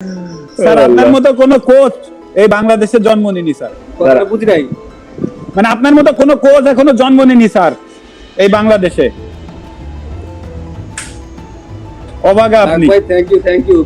Sir আপনার মতো কোন কোচ এই বাংলাদেশে জন্ম নিনি স্যার। বুঝি নাই। মানে আপনার মতো কোন কোচ এখনও জন্ম নিনি স্যার এই বাংলাদেশে। অবাগা আপনি। থ্যাংক ইউ থ্যাংক ইউ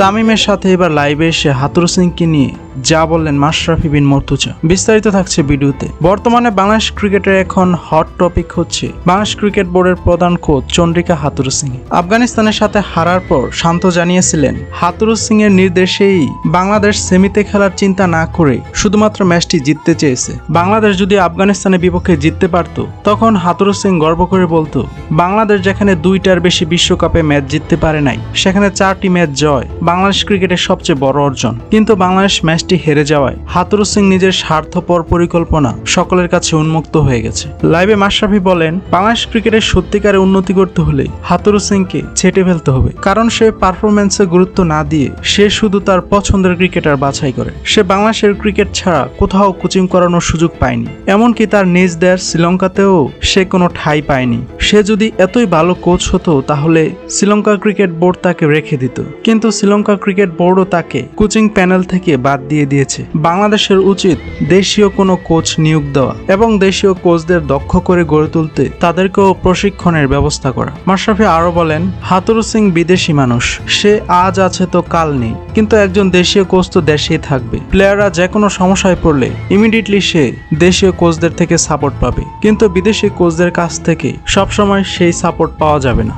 তামিমের সাথে এবার লাইভে এসে হাতুর সিংকে নিয়ে যা বললেন মাশরাফি বিন মর্তুজা। বিস্তারিত থাকছে ভিডিওতে। বর্তমানে বাংলাদেশ ক্রিকেটের এখন হট টপিক হচ্ছে বাংলাদেশ ক্রিকেট বোর্ডের প্রধান কোচ চন্দ্রিকা হাতুর সিং আফগানিস্তানের সাথে হারার পর শান্ত জানিয়েছিলেন, হাতুর সিং এর নির্দেশেই বাংলাদেশ সেমিতে খেলার চিন্তা না করে শুধুমাত্র ম্যাচটি জিততে চেয়েছে। বাংলাদেশ যদি আফগানিস্তানের বিপক্ষে জিততে পারত, তখন হাতুর সিং গর্ব করে বলতো, বাংলাদেশ যেখানে দুইটার বেশি বিশ্বকাপে ম্যাচ জিততে পারে নাই, সেখানে চারটি ম্যাচ জয় বাংলাদেশ ক্রিকেটের সবচেয়ে বড় অর্জন। কিন্তু বাংলাদেশ ম্যাচটি হেরে যাওয়ায় হাতুরু সিং নিজের স্বার্থপর পরিকল্পনা সকলের কাছে উন্মুক্ত হয়ে গেছে। লাইভে মাশরাফি বলেন, বাংলাদেশ ক্রিকেটের সত্যিকারে উন্নতি করতে হলে হাতুরু সিংকে ছেটে ফেলতে হবে, কারণ সে পারফরমেন্সে গুরুত্ব না দিয়ে সে শুধু তার পছন্দের ক্রিকেটার বাছাই করে। সে বাংলাদেশের ক্রিকেট ছাড়া কোথাও কোচিং করানোর সুযোগ পায়নি, এমনকি তার নিজ দেশ শ্রীলঙ্কাতেও সে কোনো ঠাঁই পায়নি। সে যদি এতই ভালো কোচ হতো, তাহলে শ্রীলঙ্কা ক্রিকেট বোর্ড তাকে রেখে দিত। কিন্তু শ্রীলঙ্কা ক্রিকেট বোর্ডও তাকে কোচিং প্যানেল থেকে বাদ দিয়ে দিয়েছে। বাংলাদেশের উচিত দেশীয় কোনো কোচ নিয়োগ দেওয়া এবং দেশীয় কোচদের দক্ষ করে গড়ে তুলতে তাদেরকেও প্রশিক্ষণের ব্যবস্থা করা। মাশরাফি আরও বলেন, হাতুরু সিং বিদেশি মানুষ, সে আজ আছে তো কাল নেই। কিন্তু একজন দেশীয় কোচ তো দেশেই থাকবে। প্লেয়াররা যে কোনো সমস্যায় পড়লে ইমিডিয়েটলি সে দেশীয় কোচদের থেকে সাপোর্ট পাবে। কিন্তু বিদেশি কোচদের কাছ থেকে সবসময় সেই সাপোর্ট পাওয়া যাবে না।